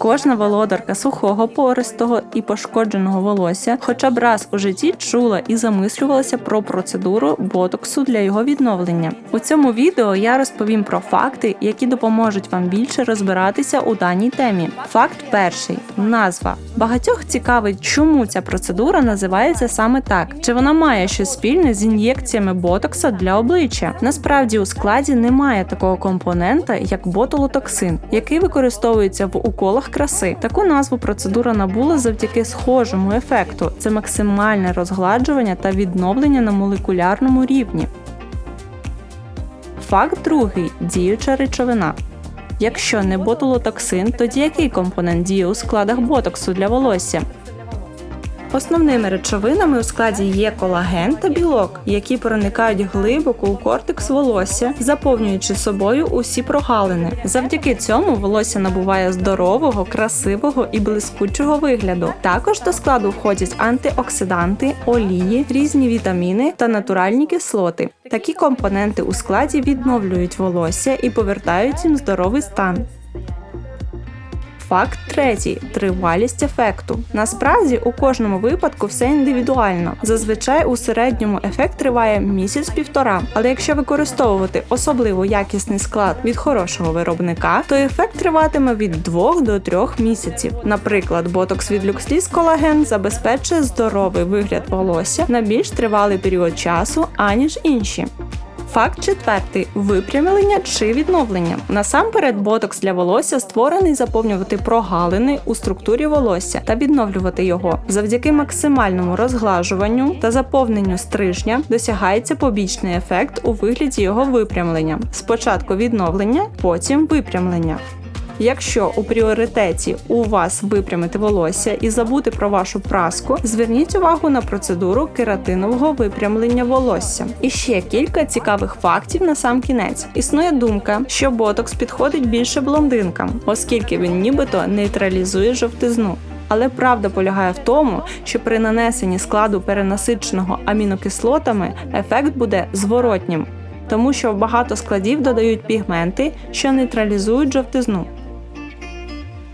Кожна володарка сухого, пористого і пошкодженого волосся хоча б раз у житті чула і замислювалася про процедуру ботоксу для його відновлення. У цьому відео я розповім про факти, які допоможуть вам більше розбиратися у даній темі. Факт перший назва. Багатьох цікавить, чому ця процедура називається саме так, чи вона має щось спільне з ін'єкціями ботокса для обличчя. Насправді у складі немає такого компонента, як ботулотоксин, який використовується в уколах краси. Таку назву процедура набула завдяки схожому ефекту: це максимальне розгладжування та відновлення на молекулярному рівні. Факт другий діюча речовина. Якщо не ботулотоксин, тоді який компонент діє у складах ботоксу для волосся? Основними речовинами у складі є колаген та білок, які проникають глибоко у кортекс волосся, заповнюючи собою усі прогалини. Завдяки цьому волосся набуває здорового, красивого і блискучого вигляду. Також до складу входять антиоксиданти, олії, різні вітаміни та натуральні кислоти. Такі компоненти у складі відновлюють волосся і повертають їм здоровий стан. Факт третій тривалість ефекту. Насправді у кожному випадку все індивідуально. Зазвичай у середньому ефект триває місяць-півтора. Але якщо використовувати особливо якісний склад від хорошого виробника, то ефект триватиме від 2 до 3 місяців. Наприклад, ботокс від Luxlis Collagen забезпечує здоровий вигляд волосся на більш тривалий період часу, аніж інші. Факт четвертий випрямлення чи відновлення. Насамперед, ботокс для волосся створений заповнювати прогалини у структурі волосся та відновлювати його. Завдяки максимальному розглажуванню та заповненню стрижня досягається побічний ефект у вигляді його випрямлення. Спочатку відновлення, потім випрямлення. Якщо у пріоритеті у вас випрямити волосся і забути про вашу праску, зверніть увагу на процедуру кератинового випрямлення волосся. І ще кілька цікавих фактів на сам кінець. Існує думка, що ботокс підходить більше блондинкам, оскільки він нібито нейтралізує жовтизну. Але правда полягає в тому, що при нанесенні складу перенасиченого амінокислотами ефект буде зворотнім, тому що в багато складів додають пігменти, що нейтралізують жовтизну.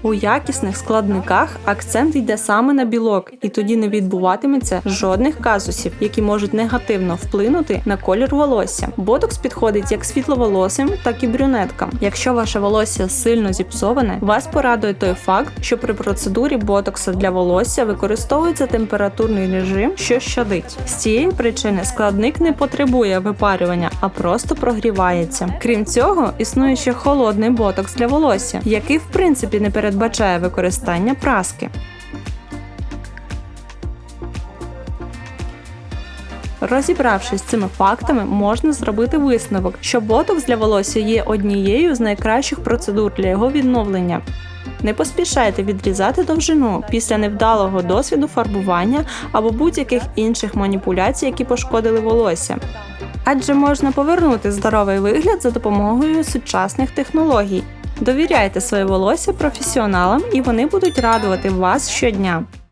У якісних складниках акцент йде саме на білок, і тоді не відбуватиметься жодних казусів, які можуть негативно вплинути на колір волосся. Ботокс підходить як світловолосим, так і брюнеткам. Якщо ваше волосся сильно зіпсоване, вас порадує той факт, що при процедурі ботокса для волосся використовується температурний режим, що щадить. З цієї причини складник не потребує випарювання, а просто прогрівається. Крім цього, існує ще холодний ботокс для волосся, який в принципі не передбачає використання праски. Розібравшись з цими фактами, можна зробити висновок, що ботокс для волосся є однією з найкращих процедур для його відновлення. Не поспішайте відрізати довжину після невдалого досвіду фарбування або будь-яких інших маніпуляцій, які пошкодили волосся. Адже можна повернути здоровий вигляд за допомогою сучасних технологій. Довіряйте своє волосся професіоналам, і вони будуть радувати вас щодня.